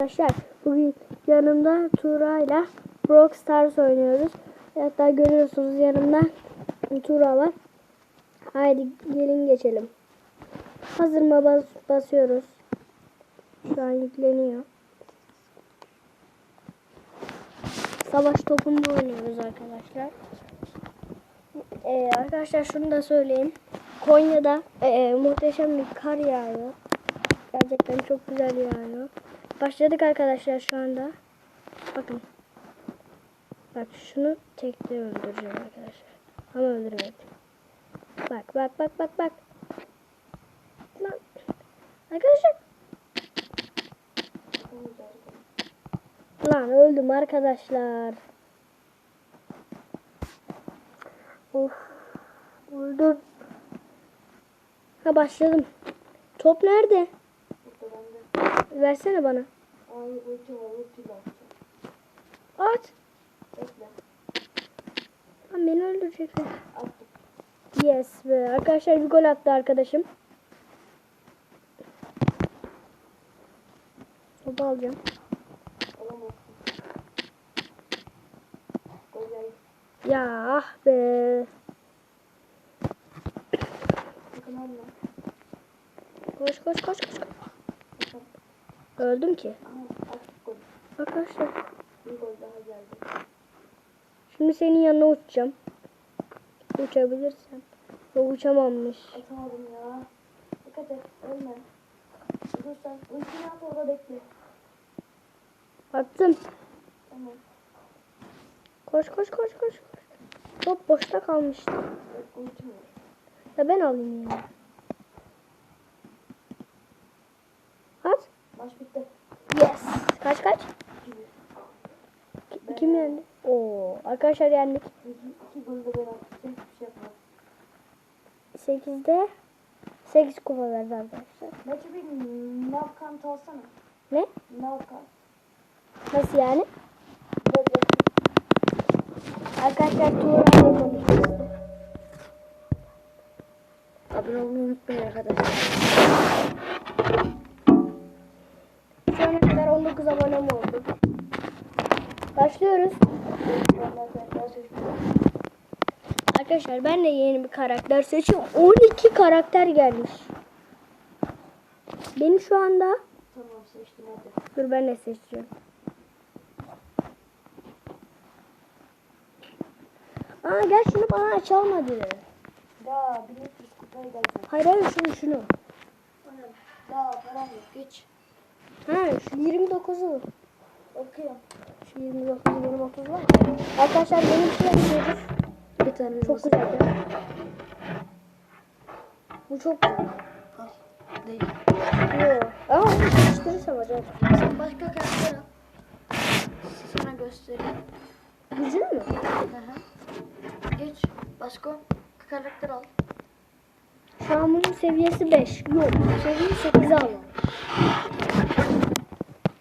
Arkadaşlar bugün yanımda Tuğra'yla Brock Stars oynuyoruz. Hatta görüyorsunuz yanımda Tuğra var. Haydi gelin geçelim. Hazır mı bas basıyoruz. Şu an yükleniyor. Savaş topunda oynuyoruz arkadaşlar. Ee, arkadaşlar şunu da söyleyeyim. Konya'da ee, muhteşem bir kar yağıyor. Gerçekten çok güzel yağıyor. Başladık arkadaşlar şu anda. Bakın. Bak şunu tekte öldüreceğim arkadaşlar. Ama öldürmedim. Bak bak bak bak bak. Lan. Arkadaşlar. Lan öldüm arkadaşlar. Of. Öldüm. Ha başladım. Top nerede? Versene bana. At. Lan beni öldürecekler. Yes be. Arkadaşlar bir gol attı arkadaşım. Topu alacağım. Ya ah be. Koş koş koş koş. Öldüm ki. Arkadaşlar. Şimdi senin yanına uçacağım. Uçabilirsem. Yok uçamamış. Atamadım ya. Dikkat et ölme. Dur sen ultini at orada bekle. Attım. Tamam. Koş koş koş koş. koş. Top boşta kalmıştı. Ya ben alayım ya. At. Maç bitti. Yes. Kaç kaç? Ki- Kim yendi? Oo, arkadaşlar yendik. İki, iki gol de ben attım. Hiçbir şey yapmadım. 8'de 8 kupa verdi arkadaşlar. Maçı bir knockout alsana. Ne? Knockout. Nasıl yani? Arkadaşlar Tuğra'yla konuşuyoruz. Abone olmayı unutmayın arkadaşlar. Arkadaşlar ben de yeni bir karakter seçiyorum. 12 karakter gelmiş. Benim şu anda Tamam seçtim hadi. Dur ben de seçiyorum. Aa gel şunu bana açalım hadi. Daha 1300 kupaya geldim. Hayır hayır şunu şunu. Daha param yok geç. Ha şu 29'u. Bakıyorum. Şu 29 benim 30 var. Arkadaşlar benim şey yapıyoruz. Bir tane Çok güzel. Bu çok güzel. Al. Değil. Yok. Ama onu değiştirirsem acaba. Sen başka karakter al. Sana göstereyim. Gücün mü? Hı hı. Geç. Başka karakter al. Şu an bunun seviyesi 5. Yok. Seviye 8'e alalım.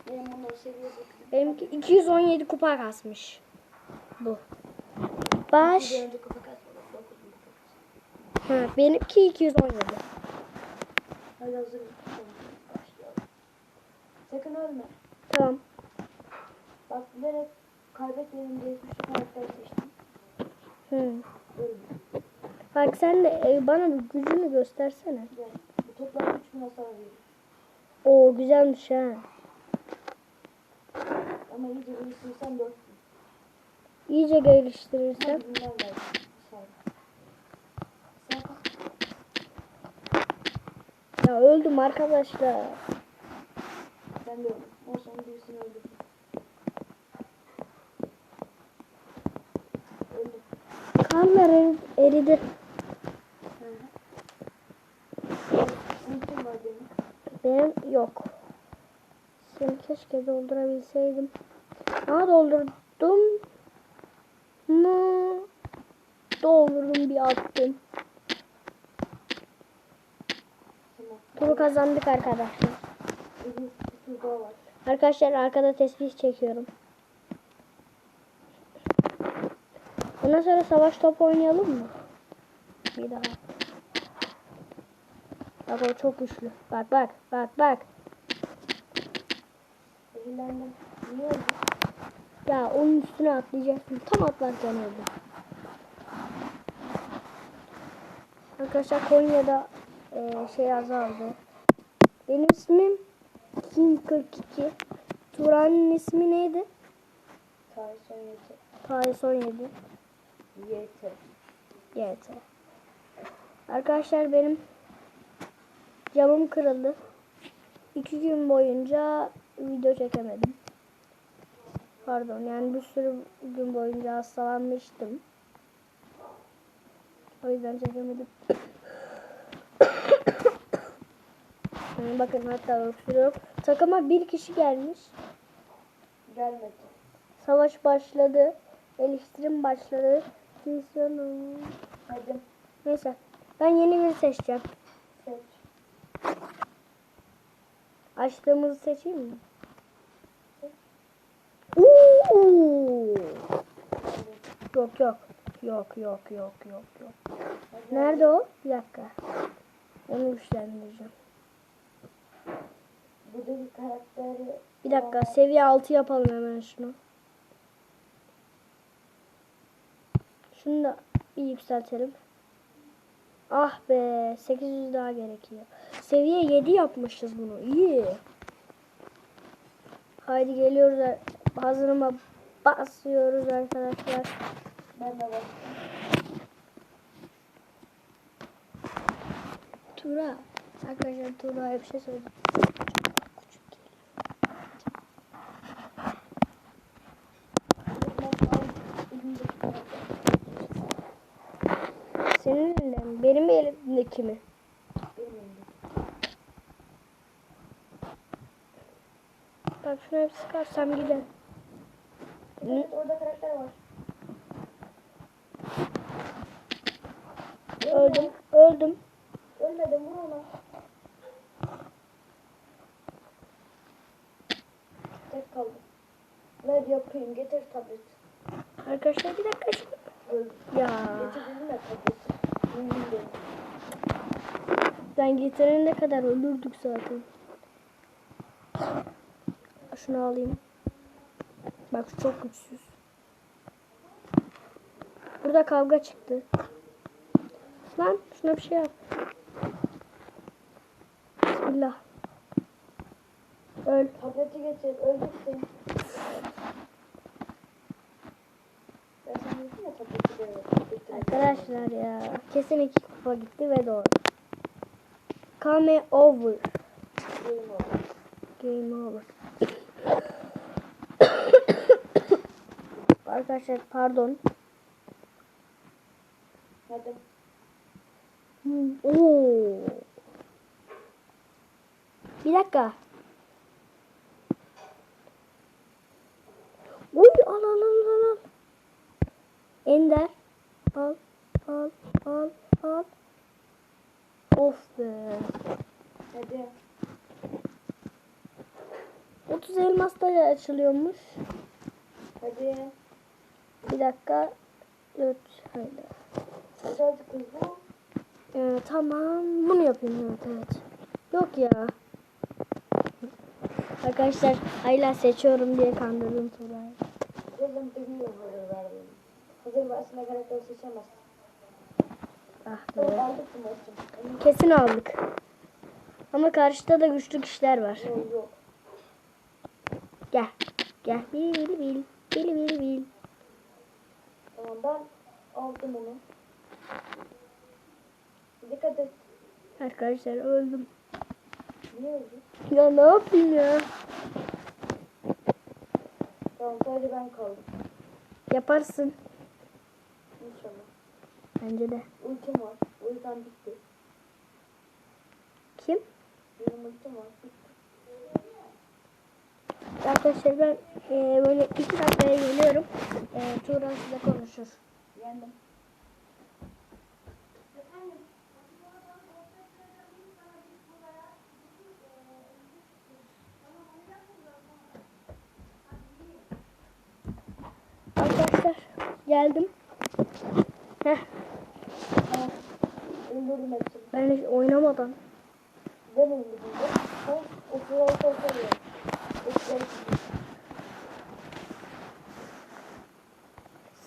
Benim bunu seviyesi Benimki 217 kupa kasmış. Bu. Baş. Bir önce kupa kasmadım. 9 Ha, benimki 217. Hadi hazır Başlayalım. Sakın ölme. Tamam. Bak bilerek kaybetmeyelim diye güçlü karakter seçtim. Hı. Ölme. Bak sen de e, bana bir gücünü göstersene. Gel. Bu toplam 3000 hasar veriyor. Oo güzelmiş ha. Ama iyice geliştirirsen 4000. İyice geliştirirsem. Ya öldüm arkadaşlar. Ben de öldüm. Olsun birisini öldürdüm. Öldüm. Kanlar eri- eridi. Benim yok. Seni keşke doldurabilseydim. Ama doldurdum mu? Doldurdum bir attım. Turu kazandık arkadaşlar. Arkadaşlar arkada tesbih çekiyorum. Ondan sonra savaş topu oynayalım mı? Bir daha. Bak o çok güçlü. Bak bak bak bak. Benim Yendim. Niye? Ya onun üstüne atlayacaksın. Tam atlarken öldü. Arkadaşlar Konya'da e, şey azaldı. Benim ismim Kim 42. Turan'ın ismi neydi? Tarih son yeti. Paris 17. Yeti. YT. Arkadaşlar benim camım kırıldı. İki gün boyunca video çekemedim. Pardon yani bir sürü gün boyunca hastalanmıştım. O yüzden çekemedim. Yani bakın hatta öksürüyorum. Takıma bir kişi gelmiş. Gelmedi. Savaş başladı. Eleştirim başladı. Divizyonu. Hadi Neyse. Ben yeni biri seçeceğim. seç. Açtığımızı seçeyim mi? Oo! Yok yok. Yok yok yok yok yok. Nerede o? Bir dakika. Onu güçlendireceğim. Buradaki karakteri... Bir dakika. Seviye 6 yapalım hemen şunu. Şunu da bir yükseltelim. Ah be. 800 daha gerekiyor. Seviye 7 yapmışız bunu. İyi. Haydi geliyoruz. Hazırıma basıyoruz arkadaşlar. Ben de. Tura. Arkadaşlar Tura'ya bir şey söyleyeceğim. Senin elinden mi? Benim elimdeki mi? Bak şuna bir sıkarsam gider. Orada karakter var. Öldüm. Öldüm. Ölmedim vur ona. Tek kaldım. Ver yapayım getir tablet. Arkadaşlar bir dakika. Öldüm. Ya Getirdim de tableti. Değil. ben getirene kadar öldürdük zaten. Şunu alayım. Bak çok güçsüz. Burada kavga çıktı. Lan şuna bir şey yap. Bismillah. Öl. Tableti getir. Getir. Arkadaşlar ya kesin iki kupa gitti ve doğru. Game over. Game over. Game over. Arkadaşlar pardon. Hadi. Oo. Bir dakika. Uy al al al al al. Ender. Al al al al. Of be. Hadi. 30 elmas da açılıyormuş. Hadi. Bir dakika. 4 haydi. Hadi hadi kızım. Ee, tamam. Bunu yapayım. Evet evet. Yok ya. Arkadaşlar hala seçiyorum diye kandırdım Turay'ı. Kızım seçemez. Ah be. Kesin aldık. Ama karşıda da güçlü kişiler var. yok yok. Gel. Gel. Bil bil bil. Bil bil bil. Tamam ben aldım onu. Dikkat et. Arkadaşlar öldüm. Niye öldün? Ya ne yapayım ya? Tamam sadece ben kaldım. Yaparsın. İnşallah. Bence de. Ultim var. O yüzden bitti. Kim? Benim ultim var. Bitti. Arkadaşlar ben e, böyle iki dakikaya geliyorum. E, Turan size konuşur. Yendim. Geldim. Heh. Ben hiç oynamadan. Benim gibi. Ben okula.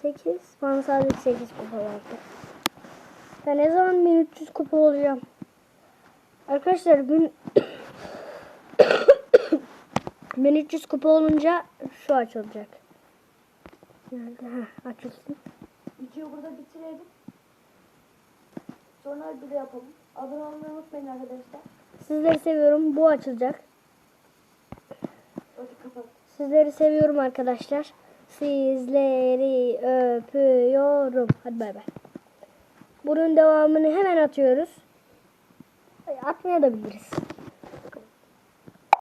Sekiz. Bana sadece sekiz kupa vardı. Ben ne zaman 1300 kupa olacağım? Arkadaşlar bin... 1300 kupa olunca şu açılacak. Nerede? Heh, açılsın. Videoyu burada bitirelim. Sonra bir de yapalım. Abone olmayı unutmayın arkadaşlar. Sizleri seviyorum. Bu açılacak. Hadi kapat. Sizleri seviyorum arkadaşlar. Sizleri öpüyorum. Hadi bay bay. Bunun devamını hemen atıyoruz. Atmaya da biliriz.